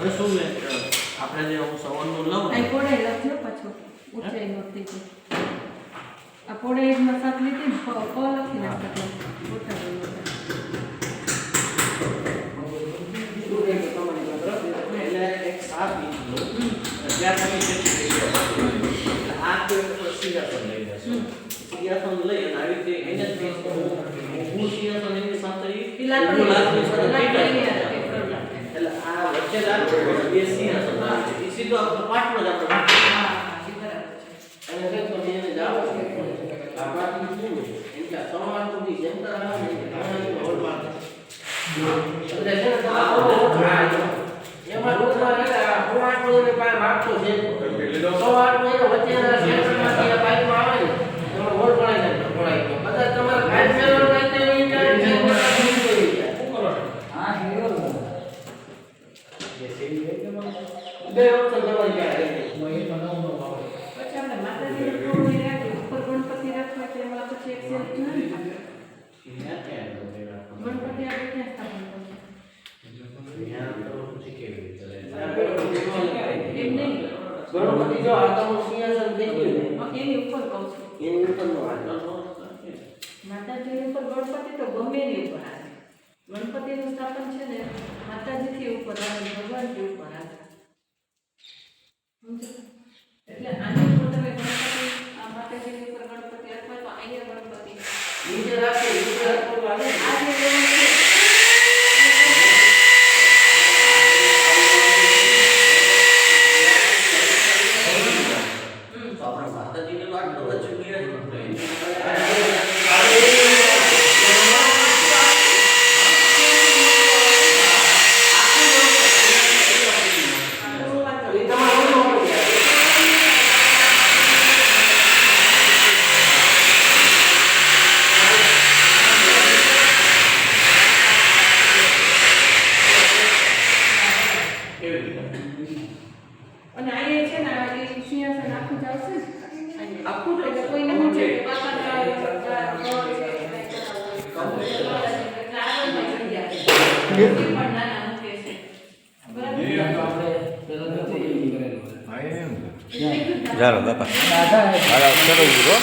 હવે શું મેં આપણે જે હું સવારનું લઉં આ પોળાઈ લખ્યો પાછો ઊંચાઈ નહોતી તો આ એક સાત લીધી ને પ લખી નાખતો લઈ અને આવી રીતે એને હું. સિંહાસન એની સાથે આ વચ્ચે બે એ જ આપણે એ અને તમે એને જાઓ છો. આ છે? એમ કે આ સવાર સુધી center આવે ને, ઘણા હોલમાં એટલે છે ને આવો હોલમાં એમાં ડૂબવા એટલે આ એને છે સવારનું એને વચ્ચેના centerમાંથી આ પાઇપમાં આવે ને, એમાં હોલ પડાઈ જાય, પડાઈ જાય. બધા તમારે પાઇપ મેળવવા હોય તો એ જાય, છે, બધા ડૂબી જાય. બે option તમારી પાસે રહી જાય. પછી આપણે માતાજીને પોળાઈ રાખી ઉપર ગણપતિ રાખવા તો એમાં પછી એક સેલ્ફ નથી ત્યાં ક્યાં ગમે રાખવાનું. ગણપતિ આપણે ક્યાં સ્થાપન ત્યાં તો પછી કેવી રીતે લે? કરીએ એમ નહીં ગણપતિ જો આ તમારું સિંહાસન થઈ ગયું ને, હા, એની ઉપર કહું છું એની ઉપરનો હાથ. માતાજીની ઉપર ગણપતિ તો ગમે એની ઉપર આવે ગણપતિનું સ્થાપન છે ને માતાજીથી ઉપર આવે ભગવાનથી ઉપર આવે સમજો? એટલે આની ઉપર તમે ગણપતિ આ માતાજીની ઉપર ગણપતિ અથવા તો અહીંયા ગણપતિ નીચે રાખીએ, નીચે રાખવાનું હાલે ને. આ જે લેવલ છે તો આપણે માતાજીને તો આટલો જ જોઈએ એ તમારે ઓલું હોવું જોઈએ. કેવી રીતે અને અહીંયા છે ને આ જે સિંહાસન આખું જ આવશે ને આખું જ એટલે કોઈને શું છે? કે બાપાના આ ઘર છે, એટલે આગળમાં જગ્યા છે. એ પણ નાના મૂકે છે. બરાબર? ચાલો બાપા હાલો ચલો ઊભો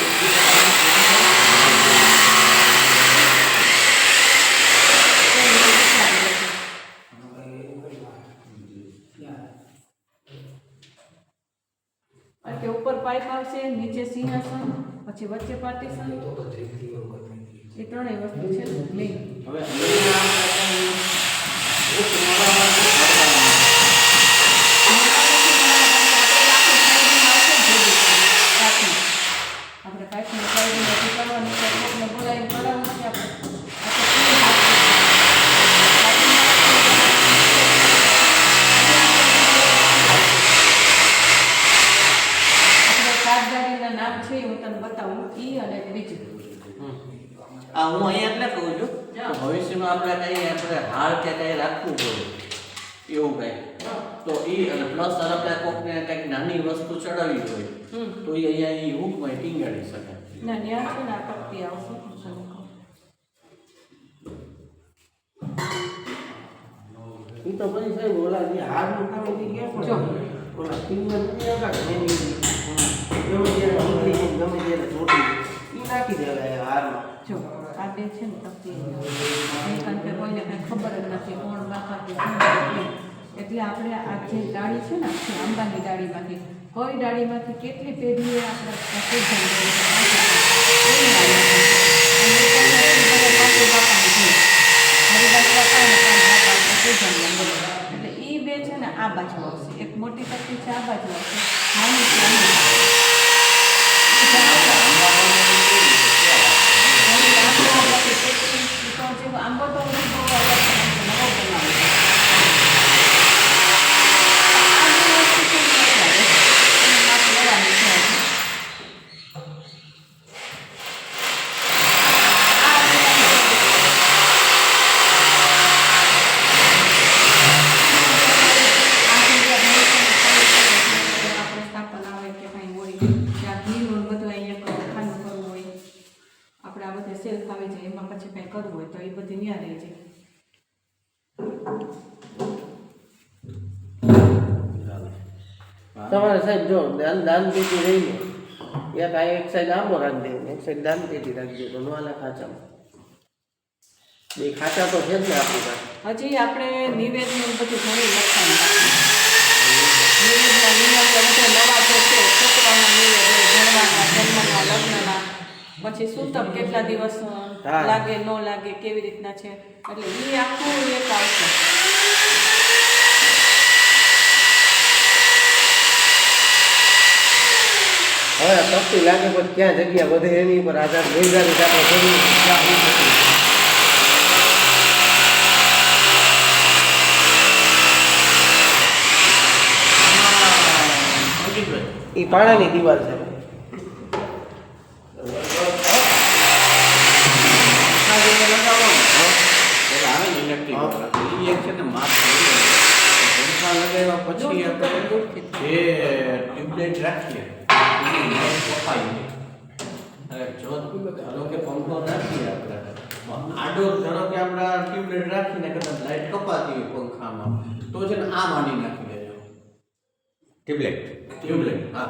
કારણ કે ઉપર પાઇપ આવશે નીચે સિંહાસન પછી વચ્ચે પાર્ટીશન. એ ત્રણેય વસ્તુ છે. ને મેઇન હવે અહીંયા આપણે પાઇપને સાઈડમાં કરવાની છે કોકને બોલાવીને કરાવવું છે આપણે આપણે સાત ગાડીના નામ છે એ હું તને બતાવું ઈ અને એક બીજું આ હું અહીંયા એટલે કહું છું કે ભવિષ્યમાં આપણે કઈ આપણે હાર કે કઈ રાખવું હોય એવું કઈ તો ઈ અને પ્લસ આપણે કોકને કંઈક નાની વસ્તુ ચડાવી હોય તો એ અહીંયા ઈ હૂકમાં ટીંગાડી શકે. ના ત્યાં છે ને આ પટ્ટી આવશે. ઈ તો પછી સાહેબ ઓલા જે હાર હતી ક્યાં જો. પણ ઓલા પિંગર નથી આવતા ગમે ત્યારે ગમે ત્યારે જોડી. ઈ નાખી દેવાય હારમાં. જો આ બે છે ને તકતી કારણ કે કોઈને કંઈ ખબર જ નથી કોણ બાપા એટલે આપણે આ જે દાળી છે ને આંબાની ડાળીમાંથી કઈ ડાળીમાંથી કેટલી પેઢીએ આપણે. એટલે એ બે છે ને આ બાજુ આવશે. એક મોટી તકતી છે, આ બાજુ આવશે. નાની છે આની બાજુ. એ જણાવશો? આંબો તો હું બહુ અલગ છે, નવો બનાવું છું. આ જે વસ્તુ છે ને એ લાગે. એને માપ લેવાની છે હજી. આ જે આપણે સ્થાપન આવે કે કાંઈ હોય ત્યાં ઘીનું ને બધું અહીંયા ખાનું કરવું હોય આપણે આ બધે સેલ્ફ આવી જાય એમાં પછી કંઈ કરવું હોય તો એ બધી ત્યાં રહી જાય તમારે સાહેબ જો દાન દાન પેટી રહીને એક આ એક સાઈડ આંબો રાખી દે એક સાઈડ દાન પેટી રાખી દે તો નવાના ખાચામાં. બે ખાચા તો છે જ ને આપણી પાસે. હજી આપણે નિવેદન બધું ઘણું લખવાનું. નિવેદના નવા જે છે છોકરાઓના નિવેદ ભણવાના જન્મના લગ્નના પછી સૂતક કેટલા દિવસ લાગે ન લાગે કેવી રીતના છે એટલે એ આખું એક આવશે. હવે તપતી લાગે પછી ક્યાં જગ્યા વધે એની પર આધાર નિર્ધારિત આપણે કરવું ક્યાં હોઈ શકે અંકિતભાઈ એ પાણાની દિવાલ છે આ જે લગાવવાનું, એટલે આવે ને electric હા. વાળા, તો ઈ એક છે ને માપ કરી દે. પંખા લગાવ્યા પછી આપણે જે ટ્યુબલાઇટ રાખીએ એની લાઈટ કપાય નહીં. હવે જો ધારો કે પંખો રાખીએ આપણે આડો ધારો કે આપણે ટ્યુબલાઇટ રાખીને કદાચ લાઇટ કપાતી હોય પંખામાં તો છે ને આ માંડી નાખી દેજો. ટ્યુબલાઇટ ટ્યુબલાઇટ હા.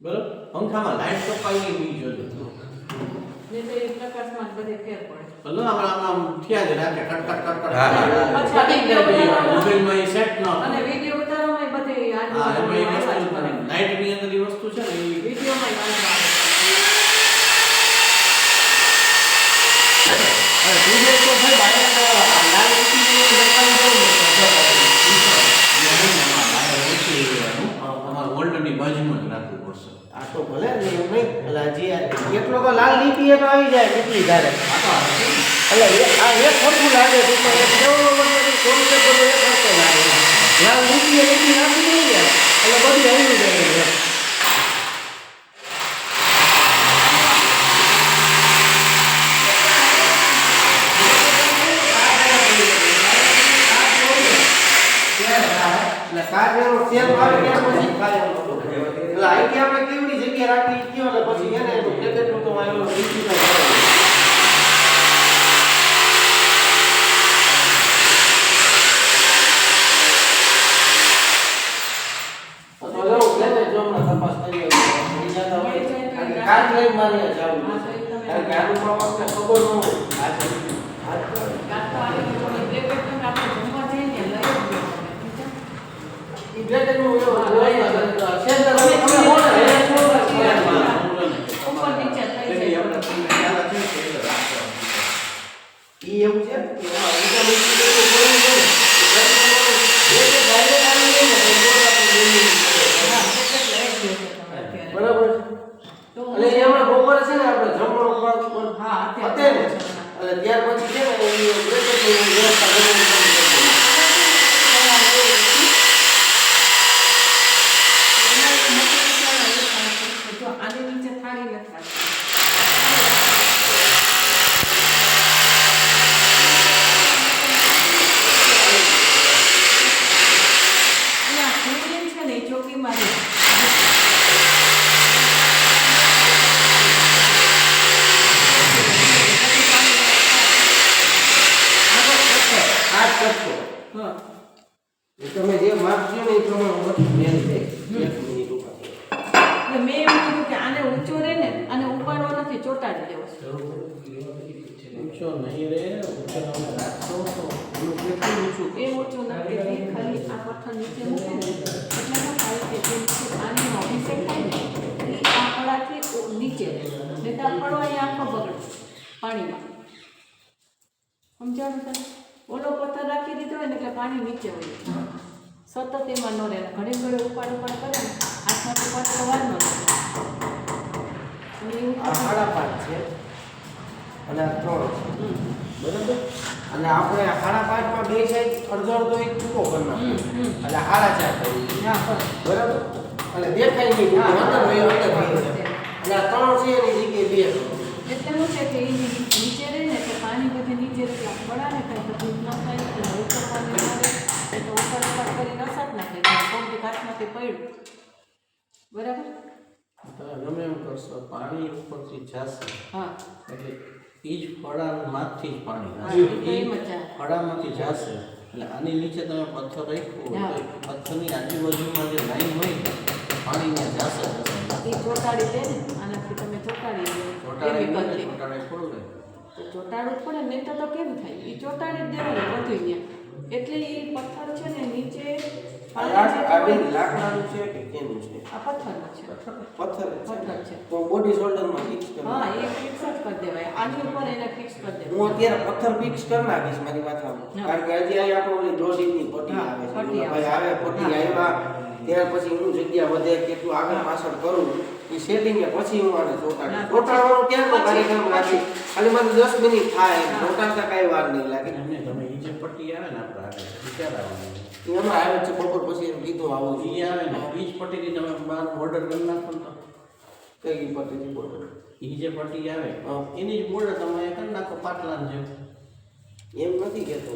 બરોબર? પંખામાં લાઇટ કપાઈ નહીં જોજો ભલે આમ આમ આમ થયા જ રાખે કટ કટ કટ કટ. હા, હા. પછી આ વીડિયો બનાવવાનો. મોબાઈલમાં સેટ ન અને વીડિયો ઉતારવામાં બધે હા એમાં એ વસ્તુ લાઈટની અંદર એ વસ્તુ છે ને એ વિડીયોમાં વાંધો આવે હવે ટ્યુબલાઇટ તો ભાઈ બાયર આ લાલ લીટી જેવું લટકાવી દઉં ને તો તમારે ઓલ્ડની બાજુમાં જ રાખવું પડશે આ તો ભલે ને એવું નહીં એટલે એટલો તો લાલ લીટી એ આવી જાય કેટલી ધારે એટલે આ એક ખોટું લાગે એક કેવડો વગર કોણ કે બધો એક ખર્ચો લાગે લાલ લીટી એ લીટી નાખી દઈએ એટલે બધી આવી જાય છે. સેલ આવે ત્યાર પછી ખાય એટલે બધું. કે આપણે કેવડી જગ્યા રાખી ગયો કયો ને પછી એને લીટી ના. તો ને તો બીજા કે મારે જાવું. કારણ કે આનું પ્રમાણ ખબર ન હોય આ છે. આ તો ગાંઠો આવે તો પણ એ બે બે આપણે જમવા જઈએ ને લઈ જ લેવાનું. ઠીક છે? ઈ પેકેટનું એવું જોઈને છે ને તમે તમે બોલો ને, એ છોડો છે. ઉપર નીચે થઈ એટલે જાય. આપણે તમને ખ્યાલ હશે ને કે એટલે રાખવાનું. ઈ એવું છે કે એમાં બીજા બીજું બધું બોલવું છે ને. એ જે direct આવી જાય ને, તો બોલ આપણે બોલવું પડે. હા, એટલે લઈ જ લેશે તમે અત્યારે. બરાબર છે? તો એટલે એ હમણાં બપોરે છે ને આપણે જમવાનું પણ હા, પતે અત્યારે ને, એટલે ત્યાર પછી છે ને એ બ્રેકેટની વ્યવસ્થા કરવાની ચાલુ કરી દઈએ. જો આની નીચે થાળી નથી રાખી. અને આ ફૂલડીન છે ને એ ચોકીમાં રહે. આગળ કરશો, આ જ કરશો. હા. એ તમે જે માપશો ને એ પ્રમાણે બધું મેળ થાય. એક મિનિટ ઊભા થો. એટલે મેં એમ કીધું કે આને ઊંચો રહે ને આને ઉપાડવો નથી ચોટાડી દેવો છે. ઊંચો નહીં રે ઊંચો તમે રાખશો તો એનું કેટલું ઊંચું એ ઊંચો નથી તે ખાલી આ પથ્થર નીચે મૂકે ને એટલે શું થાય કે જે નીચે પાણીનો અભિષેક થાય ને એ આ ફળાથી ઓ- નીચે રહે નહીં તો અહીંયા આખો બગડે પાણીમાં. સમજાણું તને ઓલો પથ્થર રાખી દીધો હોય ને એટલે પાણી નીચે હોય સતત એમાં ન રહે. અને ઘડી ઉપાડ ઉપાડ કરે ને હાથમાંથી પાછો વાર ન સાડા પાંચ છે. અને ત્રણ છે. બરાબર? અને આપણે સાડા પાંચમાં બે સાઈડ અડધો અડધો એક ટૂંકો કરી નાખો. હમ, હમ. એટલે સાડા ચાર કરી બરાબર. અને દેખાય નહીં. અંદર અંદર આ ત્રણ છે એની જગ્યાએ બે એટલે છે કે નીચે રહે ને એટલે પાણી બધે નીચે રહે એટલે પડાને કાંઈ તકલીફ ન થાય એટલે ઉતરવાની ન રહે. એટલે ઉપર ઉપર કરી નસાત નાખે એટલે પંપી પડ્યું. બરાબર? તમે ગમે એમ કરશો પાણી ઉપરથી જશે. હા. એટલે એ જ ફળામાંથી જ પાણી તો. ફળામાંથી જશે. એટલે આની નીચે તમે પથ્થર રાખ્યો. તો પથ્થરની આજુબાજુમાં જે લાઈન હોય પાણી ત્યાં જશે ચોટાડી દે ને આનાથી તમે ચોટાડી દો કેમિકલથી. તો ચોટાડવું પડે નહીં તો તો કેમ થાય? એ ચોટાડી જ દેવાનું બધું ત્યાં એટલે એ પથ્થર છે ને નીચે આ જે આ બેન હોય, લાકડાનું છે કે કેનું છે? આ પથ્થરનો છે. પથ્થર પથ્થર છે. તો બોડી શોલ્ડરમાં ફિક્સ હા એ ફિક્સ જ કરી દેવાય. આની ઉપર એને ફિક્સ કરી દેવાય. હું અત્યારે પથ્થર ફિક્સ કરી નાખીશ મારી માથામાં કારણ કે હજી અહીં આપણે ઓલી દોઢ પટ્ટી આવે છે. ભાઈ આવે પટ્ટી આવ્યા. ત્યાર પછી હું જગ્યા વધે કેટલું આગળ પાછળ કરું એ સેટિંગ પછી હું આને ચોટાડું ચોટાડવાનું ક્યારનો કાર્યક્રમ રાખી ખાલી મને દસ મિનિટ થાય. ચોટાડતા કાંઈ વાર નહીં લાગે. એમને તમે એ જે પટ્ટી આવે ને આપણે આગળ, આવે? એ હમણાં આવે છે બપોર પછી એમ કીધું આવો એ આવે ને એ જ પટ્ટીની તમે બહાર ઓર્ડર કરી નાખો ને તો. કઈ પટ્ટીની બોર્ડર એ જે પટ્ટી આવે એની જ બોર્ડર તમે કરી નાખો પાટલાની જેમ. એમ નથી કહેતો.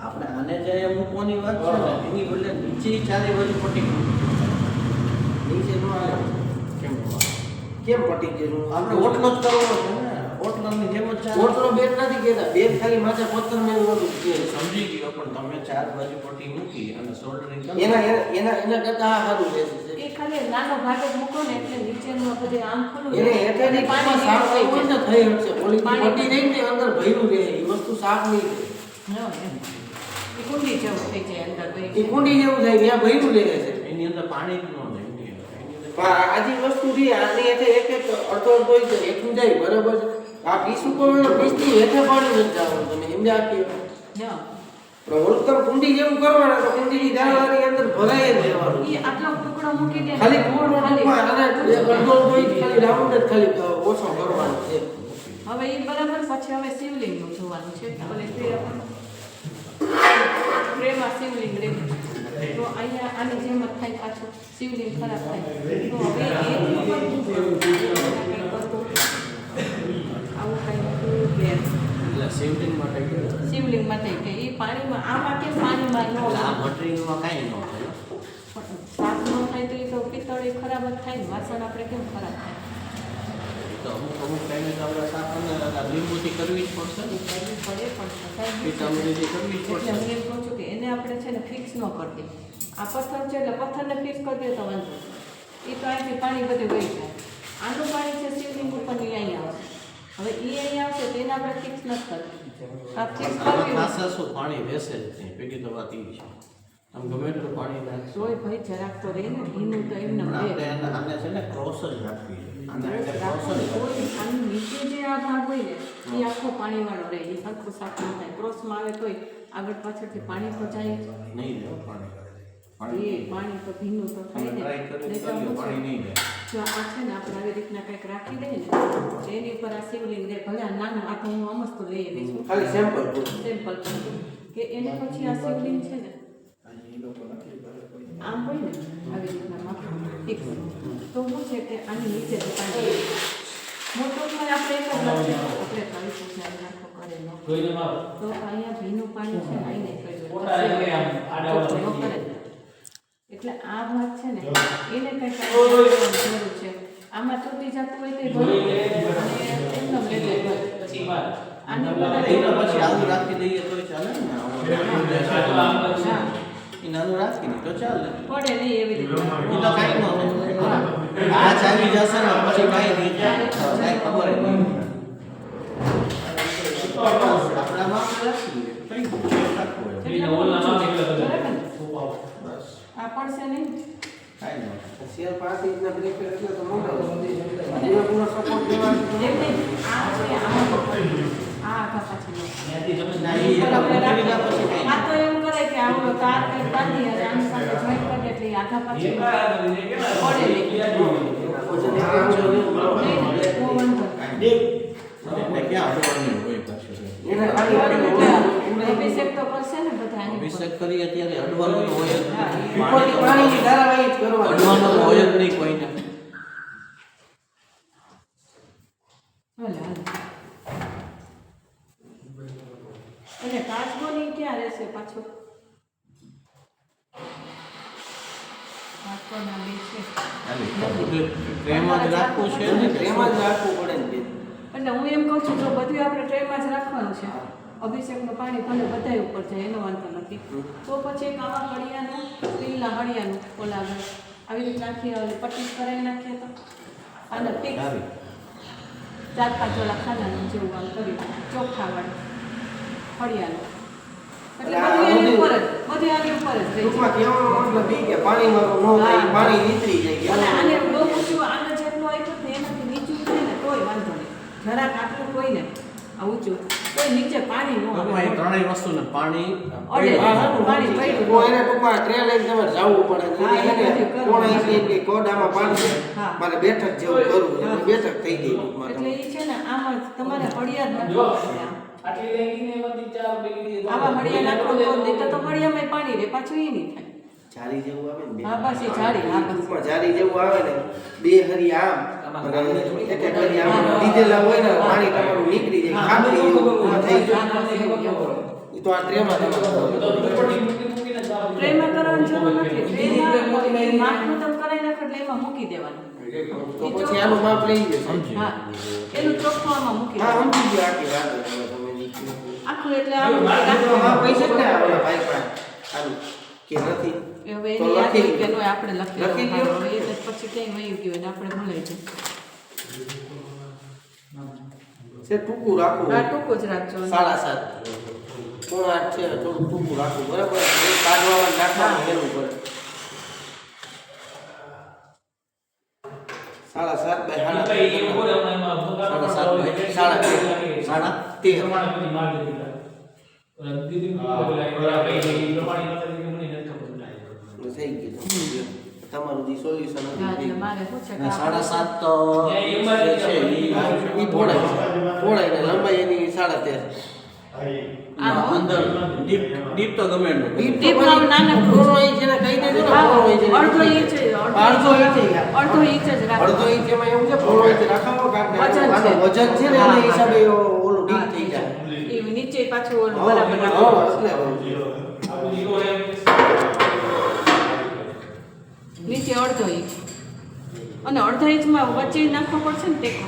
આપણે આને જે મૂકવાની વાત છે ને એની બદલે નીચે ચારે બાજુ નીચે નો કેમ કેમ આપણે ઓટલો જ કરવો છે ને ઓટલાની જેમ જ ઓટલો નથી કહેતા બેડ ખાલી માથે પથ્થર મેળવવાનું છે સમજી ગયો પણ તમે ચાર બાજુ પટી મૂકી અને સોલ્ડરિંગ એના એના- એના કરતા આ સારું રહેશે. ખાલી નાનો ભાગ મૂકો ને એટલે નીચેનું બધે આમ ખુલ્લું રહે. હેઠળની પાણી પાણી સાફ થઈ ઓલી રહી ને અંદર ભર્યું રહે એ વસ્તુ સાફ નહીં રહે. એ કુંડી જેવું થઈ જાય અંદર એ કુંડી જેવું થાય ત્યાં ભર્યું રહે છે. એની અંદર પાણી ન જાય એની અંદર. એની અંદર પણ આ આ જે વસ્તુ છે આની હેઠે એક એક અડધો અડધો એટલું જાય બરાબર આ પીસ ઉપર પીસની હેઠે પાણી નથી જવાનું તમે એમને આપી ન. તમે કુંડી જેવું કરવાના તો કુંડીની દાળવાની અંદર ભરાય જ રહેવાનું. એ આટલો ટુકડો મૂકી દે. ખાલી ખાલી ટૂંકમાં અને અડધો ખાલી રાઉન્ડ જ ખાલી ઓછો કરવાનો છે. હવે એ બરાબર પછી હવે શિવલિંગનું જોવાનું છે. ભલે તે પ્રેમમાં શિવલિંગ રહે તો અહીંયા આની જેમ જ થાય પાછું. શિવલિંગ ખરાબ થાય. તો હવે એની ઉપર શું કરવું? કંઈ કરવું. આવું કંઈ હતું કે એટલે શિવલિંગ માટે કેવું? શિવલિંગ માટે કે એ પાણીમાં આમાં માટે પાણીમાં ન આ હોય? મટીરિયલમાં કાંઈ ન થાય સાફ ન થાય તો એ તો પિત્તળ એ ખરાબ જ થાય ને. વાસણ આપણે કેમ ખરાબ થાય? તો અમુક અમુક ટાઈમે તો આપણે સાફ અને આ લીંબુથી કરવી જ પડશે ને. કરવી પડે પણ છતાંય કરવી જ એટલે હું એમ કહું છું કે એને આપણે છે ને ફિક્સ ન કરતી આ પથ્થર છે એટલે પથ્થરને ફિક્સ કરી દે તો વાંધો એ તો અહીંથી પાણી બધું વહી જાય. આનું પાણી છે શિવલિંગ ઉપરની અહીંયા આવશે હવે એ અહીંયા આવશે તો એને આપણે ફિક્સ નથી કરતી પાણી રહેશે જ નહીં. પેલી તો વાત છે. આમ ગમે એટલું પાણી નાખશો. તોય ભાઈ જરાક તો રહે ને ઘીનું તો એમને પણ આપણે આને છે ને ક્રોસ જ રાખવી નીચે જે આ ભાગ હોય ને એ આખો પાણીવાળો રહે. એ સરખું સાફ ન થાય. ક્રોસમાં આવે તોય આગળ પાછળથી પાણી તો જાય નહીં પાણી. એ પાણી પાણી તો ભીનું તો થાય ને. પાણી નહીં જો આ છે ને આપણે આવી રીતના કંઈક રાખી દઈએ ને તો એની ઉપર આ શિવલિંગ દે ભલે નાનું આ તો હું આમ જ તો લઈ આવી છું ખાલી સેમ્પલ સેમ્પલ કે એને પછી આ શિવલિંગ છે ને આમ હોય ને આવી રીતના માથું ફિક્સ તો શું છે કે આની નીચે પાણી મોટું આપણે એક જ આપણે કાળી પૂજા નાખો કરે તો અહીંયા ભીનું પાણી છે ને આઈને કર્યું એટલે આ ભાગ છે ને એને કંઈક જરૂર છે. આમાં તૂટી જતું હોય તે અને પછી આવું રાખી દઈએ ચાલે ને નાનું રાખી. તો ચાલે. પડે નહીં એવી રીતે. તો કાંઈ ન આ ચાલી જશે ને પછી કાંઈ નહીં. કાંઈ ખબર નહીં. આપણે રાખી દઈએ કઈ ગયું રાખવું હોય. બરાબર ને? બસ આ પડશે નહીં? કાંઈ શેર પાસે ઇંચના બ્રેક એટલે તો મોટા પૂરો પૂરો સપોર્ટ દેવાનો એમ નહીં. આ છે આમાં આ પછી આ તો એમ કરે કે આવો તાર કંઈક બાંધી અને આની સાથે joint કરી એટલે આખા પાછી પડે નહીં. એટલે ક્યાં હોય પાછું એને ખાલી એટલે અભિષેક તો કરશે ને બધા આની ઉપર. અભિષેક કરી અત્યારે અડવાનું તો હોય જ પાણીની અડવાનું હોય જ નહીં કોઈને. એટલે ક્યાં રહેશે પાછો? જ રાખવું છે ને? કે જ રાખવું પડે એટલે હું એમ કહું છું જો બધું આપણે ટ્રેમાં જ રાખવાનું છે. અભિષેકનું પાણી ભલે બધાય ઉપર જાય એનો વાંધો નથી. તો પછી એક આવા હળિયાનું સ્ટીલના હળિયાનું ઓલા આવી. રીતે નાખીએ પટ્ટી કરાવી નાખીએ તો. અને ફિક્સ ચાર પાંચ ઓલા ખાનાનું જેવું આમ કર્યું ચોખ્ખાવાળું હળિયાનું. બધું બધું- બધું જરાક આટલું કોઈ ને ઊંચું નીચે પાણી ન આવે ત્રણેય વસ્તુને. હા. એને ટૂંકમાં લઈને તમારે જાવું પડે. કોણ અહીં કે કોડામાં પાણી મારે બેઠક જેવું કરવું બેઠક થઈ ગઈ એટલે એ છે ને આમાં તમારે. આવા નાખો તો નહીં તો પાણી રહે પાછું એ નહીં થાય જારી જેવું આવે ને. હા, બસ એ જારી, હા, બસ. જારી જેવું આવે ને બે હરી આમ હોય ને પાણી તમારું નીકળી જાય. તો આ ટ્રેમાં ટ્રેમાં કરવાની જરૂર નથી ટ્રેમાં તમે કરાવી નાખો એટલે એમાં મૂકી દેવાનું. તો પછી આનું માપ લઈ જશે. હા એનું ચોખ્ખું આમાં મૂકી હા સમજી ગયો આખી વાત. તમે આખું એટલે આમ પૈસા ને આ ઓલા ભાઈ પણ આનું. કે નથી હવે તો યાદ કે નો આપણે લખી લખી દેવાનું. લ્યો. હવે એ તો પછી ક્યાંય વયું ગયું એટલે આપણે ભૂલાઈ જાય. છે ટૂંકું રાખવું હા ટૂંકું જ રાખજો. સાડા સાત. પોણા આઠ છે થોડું ટૂંકું રાખવું. બરાબર? કાઢવામાં ને નાખવામાં પડે. સાડા સાત બાય સાડા સાડા સાત બાય સાડા તેર. તમારું જે સોલ્યુશન હા એટલે મારે શું છે કે અને સાડા સાત તો છે એ પહોળાઈ છે. ને લંબાઈ એની સાડા તેર. અંદર ડીપ ડીપ તો ગમે ડીપ ડીપમાં નાનકડું. પોણો ઇંચ કહી દેજો ને હા, પોણો ઇંચ અડધો ઇંચ એમાં એવું છે કારણ કે વજન છે. ને એના હિસાબે ઓલું ડીપ થઈ જાય. એ નીચે પાછું ઓલું બરાબર નીચે અડધો ઇંચ. અને અડધા ઇંચમાં વચ્ચે નાખવો પડશે ને ટેકો.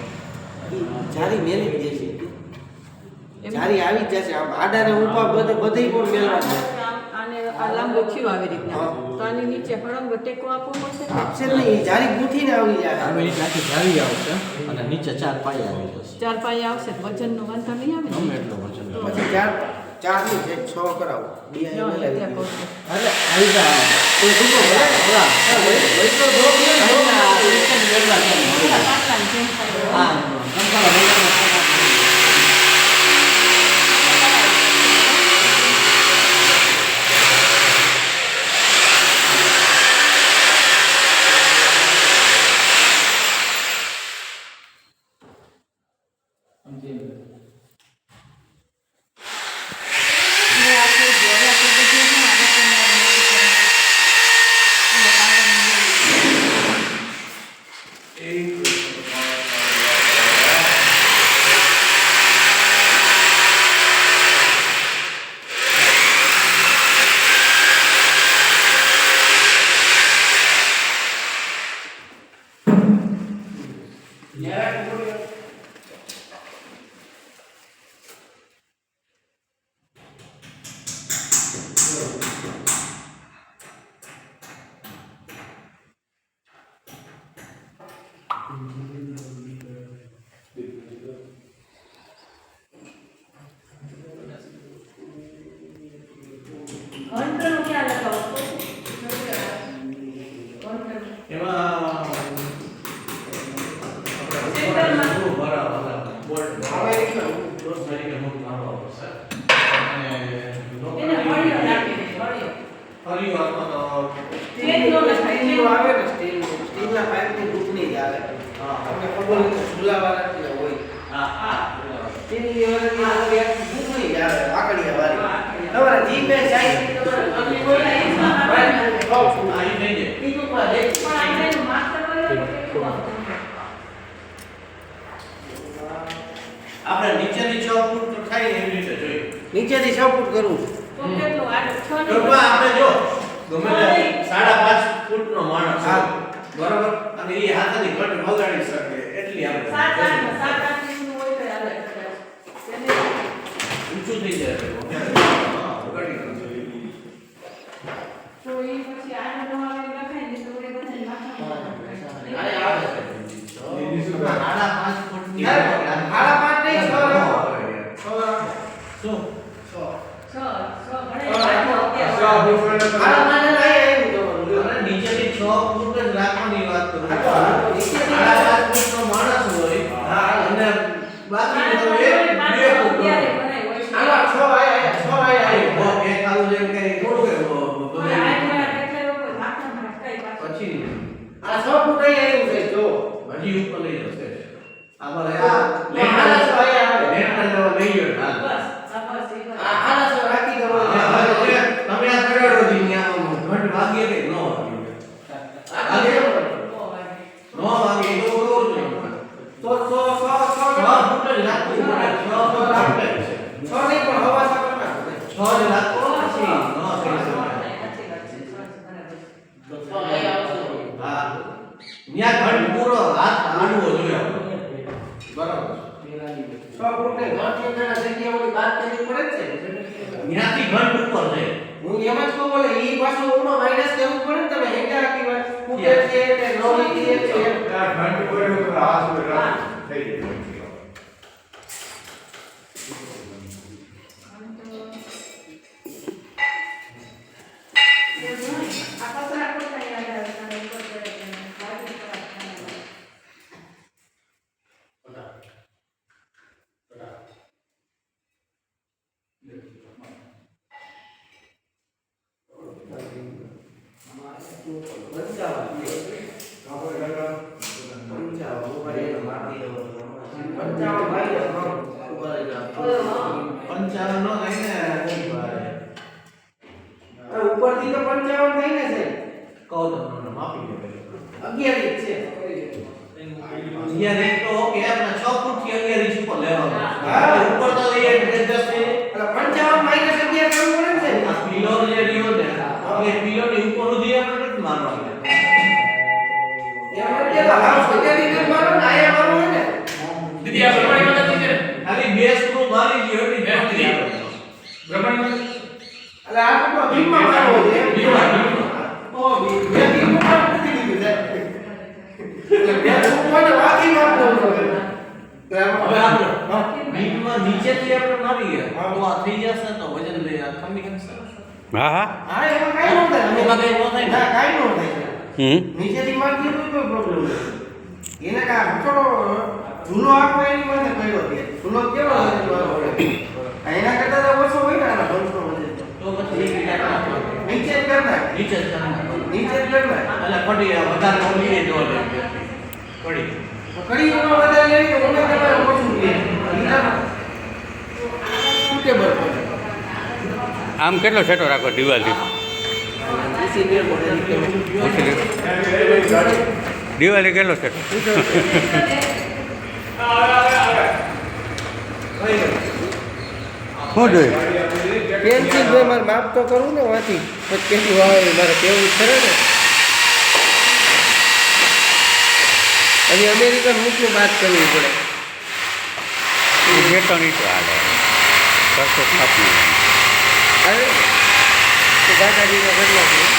જારી મેલી જશે જારી આવી જશે. આમ આડા ને ઊભા બધે બધે પણ મેલવા છે આમ- આને આ લાંબો થયું આવી રીતના. તો આની નીચે હળંગ ટેકો આપવો પડશે. આપશે નહીં. જારી ગૂંથીને આવી જાય. આ રીતે નાખી જાળી આવશે અને નીચે ચાર પાયા આવી જશે. ચાર પાયે આવશે. તો વજનનો વાંધો નહીં આવે એટલો વજન તો પછી ચાર ચારની છે છ કરાવો બે જો, અહીં એટલે મેલાવી ત્યાં દો. કહું છું. એટલે આવી જાય તો ટૂંકો ભલે ને. ઓલા હા, વળી- વળી તો દો બે, દો આ બે. એક જ વેગળા છે. થોડા પાટલાની જેમ થાય. હા, કંટાળો વેગળા છે. એટલે આપણે જોડે આપણે બધું શું આવે તો એમાં નથી કરવાનું. એટલે કાગળની જેમ. ઘંટનું ક્યાં લગાવો? ઘંટનું. એમાં સેન્ટરમાં. શું બરાબર, બોલ્ટ હવે એ કરું. દોસ્ત તરીકે હું મારવા પડશે. અને એને હળિયો નાખી દે, હળિયો. ફરી વારમાં તો સ્ટીલનો નખાય, સ્ટીલનું આવે ને સ્ટીલનું. સ્ટીલના પાઇપની દૂધની જ આવે હા. તમને ખબર હોય તો ઝૂલાવાળા જ હોય હા, હા, બરાબર. સ્ટીલની વાળાની અંદર એક દૂધની જ આવે આકડિયા હા, વાળી આકડિયા. તમારા જીભે જાય એ તમારે અગ્નિ બોલે એ એમાં આપણે કહું છું. આ ઈ નહીં જાય. ઈ ટૂંકમાં દેખ. પણ આપણે એનું માસ્ટર કરીએ તો કેટલું આવતું છે? આપણે નીચેની છ ફૂટ તો થાય ને એવી રીતે જોઈએ. નીચેથી છ ફૂટ કરવું તો કેટલું? આ 6 ની આપણે જો ગમે તે સાડા પાંચ ફૂટનો માણસ હા. બરાબર? અને એ હાથની ઘટ વગાડી શકે એટલી આપણે સાત આઠ સાત આઠ ઇંચનું હોય તો કદાચ. ઊંચું થઈ જાય હા, વગાડી શકે. તો એ પછી આનો નો આવે લખાય ને તો એ બધાને માથામાં આને આવે છે. સાડા પાંચ ફૂટની ના, વગાડી. સાડા પાંચ નહીં, છ રાખો. શું છ છ ગણે અત્યારે સાડા પાંચ ને અહીં આવ્યું તમારું. અરે નીચેથી છ ફૂટ જ રાખવાની વાત કરું છું. હા, તો નીચેથી સાડા પાંચ ફૂટનો માણસ હોય હા. અને બાકી પાંચ બધું એક બે પાંચ ફૂટ અત્યારે બનાય હોય છે. આમાં છ આયા, છ આયા આવ્યું. એક આવું જેમ કઈ થોડું કે પણ બધું આટલા એટલે લોકો માથામાં રખાય પાછું. પછી આ ફૂટ અહીં આવ્યું છે, જો. હજી ઉપર લઈ જશે હા, આના છ આયા આવે. લેટર લેવા લઈ ગયો હાલ. બસ આ બસ એ બસ. આ આના છ રાખી દો. હા, હવે તમે આ કરાડો જી ન્યા ઘંટ વાગીએ કે ન વાગીએ આ કેમ? નો વાગે. ન વાગીએ તો કહું છું તો છ, છ, છ છ રાખો. ફૂટ જ રાખવું પડે છ તો રાખે જ છે છ નહીં પણ હવા સાકર નાખો. છ જ રાખો પછી ન થઈ શકે સાચી વાત છે, સરસ, બરાબર. તો છ અહીં આવશે. હા ન્યા ઘંટ પૂરો હાથ આડવો જોઈએ બરાબર છ ફૂટ નહીં, ઘર જગ્યાઓની વાત કરવી પડે છે. ન્યાથી ઘંટ ઉપર છે. હું એમ જ કહું બોલે ઈ પાછું ઓમાં માઇનસ કરવું પડે તમે હેટા આખી વાત. ફૂટે છે કે ઇંચી છે આમ પંચાવન નો થાય ને ઉપરથી તો પંચાવન થાય ને છે તો મને માપી દે અગિયાર ઇંચ છે અગિયાર ઇંચ તો ઓકે આપણે છ ફૂટથી અગિયાર ઇંચ ઉપર લેવાનું. ઉપર તો લઈએ દસ એટલે પંચાવન માઇનસ અગિયાર કરવું પડે ને પિલો જે રહ્યો ને હવે પિલો ની ઉપર સુધી આપણે નથી મારવાનું. એમ એટલે હાવ સજાની જેમ મારો ને આયા મારો ને. દીદી આ પ્રમાણે એટલે આ ટૂંકમાં ભીમમાં છે ભીમમાં, નીચેથી આપણે મારીએ. તો તો વજન ખમી ખમશે હા કાંઈ ન થાય નીચેથી મારતી તો કોઈ પ્રોબ્લેમ એને કા થોડો આંખો એની માથે કહ્યો જૂનો કેવો એના કરતા તો ઓછો હોય ને આના બંધનો વધે તો પછી નીચે જ કર નાખ નીચે જ કરી નાખો. નીચે જ કર નાખ એટલે પડી વધારે ઓલી એ જોવા દે પડી કડી ઉમાં વધારે લેવી તો ઓમે તમારે ઓછું લે. લીધા સુટેબલ આમ કેટલો છેટો રાખો દિવાલથી? દિવાળી કેટલો છેટો? શું જોયું પેન્સિલ બે મારે માપ તો કરું ને વાંચી પછી કેટલું આવે મારે કેવું ખરે ને? અને અમેરિકન મૂકનું વાત કરવી પડે. નીચે હાલે. સરખો કાપી અરે કાકાજીને કેટલા